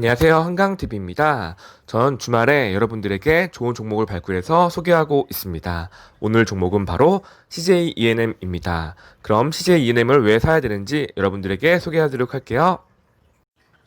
안녕하세요. 한강TV입니다. 전 주말에 여러분들에게 좋은 종목을 발굴해서 소개하고 있습니다. 오늘 종목은 바로 CJ ENM입니다. 그럼 CJ ENM을 왜 사야 되는지 여러분들에게 소개하도록 할게요.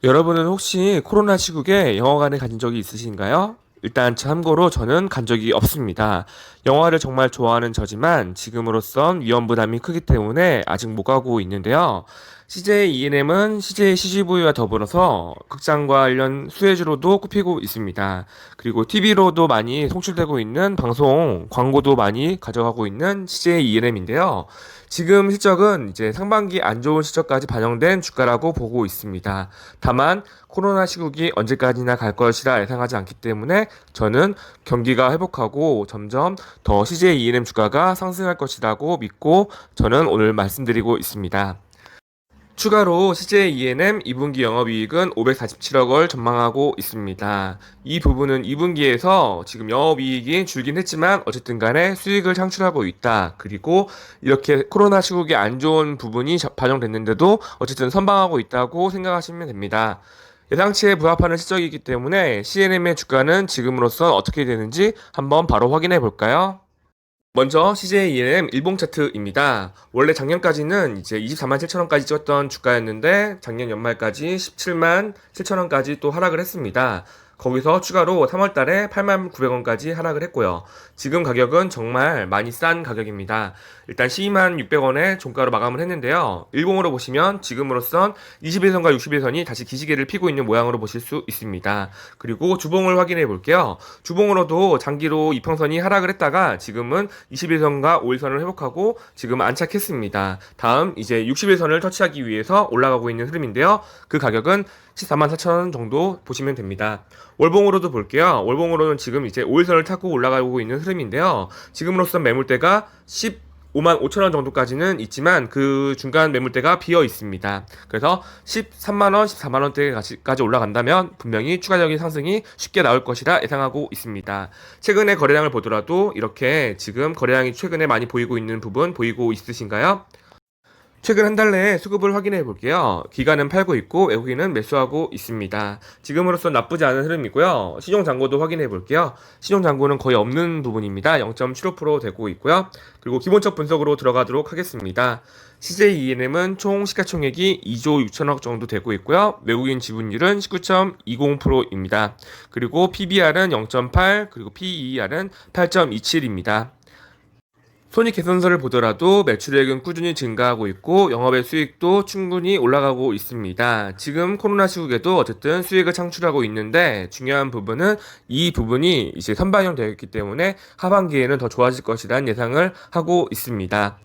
여러분은 혹시 코로나 시국에 영화관에 가신 적이 있으신가요? 일단 참고로 저는 간 적이 없습니다. 영화를 정말 좋아하는 저지만 지금으로선 위험 부담이 크기 때문에 아직 못 가고 있는데요. CJ ENM은 CJ CGV와 더불어서 극장과 관련 수혜주로도 꼽히고 있습니다. 그리고 TV로도 많이 송출되고 있는 방송 광고도 많이 가져가고 있는 CJ ENM인데요. 지금 실적은 이제 상반기 안 좋은 실적까지 반영된 주가라고 보고 있습니다. 다만 코로나 시국이 언제까지나 갈 것이라 예상하지 않기 때문에 저는 경기가 회복하고 점점 더 CJ ENM 주가가 상승할 것이라고 믿고 저는 오늘 말씀드리고 있습니다. 추가로 CJ ENM 2분기 영업이익은 547억 을 전망하고 있습니다. 이 부분은 2분기에서 지금 영업이익이 줄긴 했지만 어쨌든 간에 수익을 창출하고 있다. 그리고 이렇게 코로나 시국에 안 좋은 부분이 저- 반영됐는데도 어쨌든 선방하고 있다고 생각하시면 됩니다. 예상치에 부합하는 실적이기 때문에 CNM의 주가는 지금으로선 어떻게 되는지 한번 바로 확인해 볼까요? 먼저 CJ ENM 일봉 차트입니다. 원래 작년까지는 이제 24만 7천 원까지 찍었던 주가였는데 작년 연말까지 17만 7천 원까지 또 하락을 했습니다. 거기서 추가로 3월 달에 8만 900원까지 하락을 했고요. 지금 가격은 정말 많이 싼 가격입니다. 일단 12만 600원에 종가로 마감을 했는데요. 일봉으로 보시면 지금으로선 21선과 61선이 다시 기시계를 피고 있는 모양으로 보실 수 있습니다. 그리고 주봉을 확인해 볼게요. 주봉으로도 장기로 이평선이 하락을 했다가 지금은 21선과 5일선을 회복하고 지금 안착했습니다. 다음 이제 61선을 터치하기 위해서 올라가고 있는 흐름인데요. 그 가격은 14만 4천 정도 보시면 됩니다. 월봉으로도 볼게요. 월봉으로는 지금 이제 5일선을 타고 올라가고 있는 흐름인데요. 지금으로선 매물대가 15만 5천 원 정도까지는 있지만 그 중간 매물대가 비어 있습니다. 그래서 13만 원, 14만 원대까지 올라간다면 분명히 추가적인 상승이 쉽게 나올 것이라 예상하고 있습니다. 최근에 거래량을 보더라도 이렇게 지금 거래량이 최근에 많이 보이고 있는 부분 보이고 있으신가요? 최근 한 달 내에 수급을 확인해 볼게요. 기간은 팔고 있고 외국인은 매수하고 있습니다. 지금으로서 나쁘지 않은 흐름이고요. 신용 잔고도 확인해 볼게요. 신용 잔고는 거의 없는 부분입니다. 0.75% 되고 있고요. 그리고 기본적 분석으로 들어가도록 하겠습니다. CJ ENM은 총 시가총액이 2조 6천억 정도 되고 있고요. 외국인 지분율은 19.20%입니다. 그리고 PBR은 0.8, 그리고 PER은 8.27입니다. 손익 개선서를 보더라도 매출액은 꾸준히 증가하고 있고 영업의 수익도 충분히 올라가고 있습니다. 지금 코로나 시국에도 어쨌든 수익을 창출하고 있는데 중요한 부분은 이 부분이 이제 선반영되어 있기 때문에 하반기에는 더 좋아질 것이라는 예상을 하고 있습니다.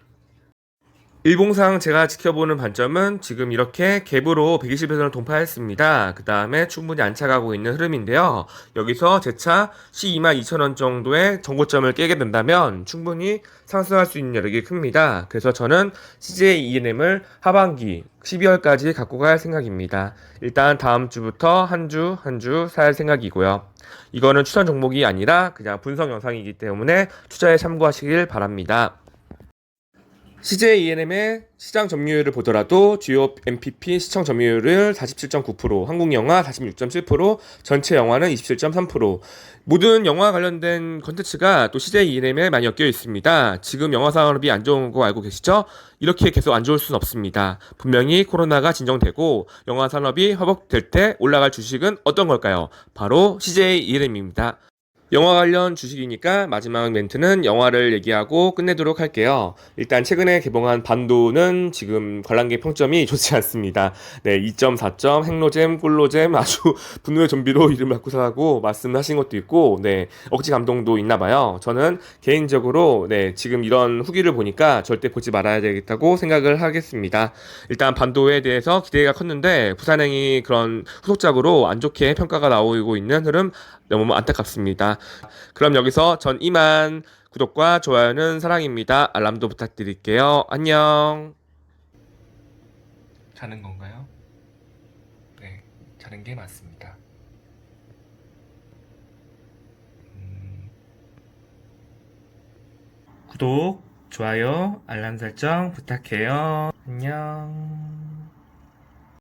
일봉상 제가 지켜보는 관점은 지금 이렇게 갭으로 120에서는 동파했습니다. 그 다음에 충분히 안착하고 있는 흐름인데요. 여기서 재차 12만 2천원 정도의 정고점을 깨게 된다면 충분히 상승할 수 있는 여력이 큽니다. 그래서 저는 CJ ENM을 하반기 12월까지 갖고 갈 생각입니다. 일단 다음 주부터 한 주 한 주 살 생각이고요. 이거는 추천 종목이 아니라 그냥 분석 영상이기 때문에 투자에 참고하시길 바랍니다. CJ ENM의 시장 점유율을 보더라도 주요 MPP 시청 점유율을 47.9%, 한국 영화 46.7%, 전체 영화는 27.3%. 모든 영화 관련된 컨텐츠가 또 CJ ENM에 많이 엮여 있습니다. 지금 영화 산업이 안 좋은 거 알고 계시죠? 이렇게 계속 안 좋을 수는 없습니다. 분명히 코로나가 진정되고 영화 산업이 회복될 때 올라갈 주식은 어떤 걸까요? 바로 CJ ENM입니다. 영화 관련 주식이니까 마지막 멘트는 영화를 얘기하고 끝내도록 할게요. 일단 최근에 개봉한 반도는 지금 관람객 평점이 좋지 않습니다. 네, 2.4점, 핵노잼, 꿀노잼 아주 분노의 좀비로 이름 바꾸서 하고 말씀하신 것도 있고, 네, 억지 감동도 있나 봐요. 저는 개인적으로 네, 지금 이런 후기를 보니까 절대 보지 말아야 되겠다고 생각을 하겠습니다. 일단 반도에 대해서 기대가 컸는데 부산행이 그런 후속작으로 안 좋게 평가가 나오고 있는 흐름 너무 안타깝습니다. 그럼 여기서 전 이만 구독과 좋아요는 사랑입니다. 알람도 부탁드릴게요. 안녕. 자는 건가요? 네, 자는 게 맞습니다. 음. 구독, 좋아요, 알람 설정 부탁해요. 안녕.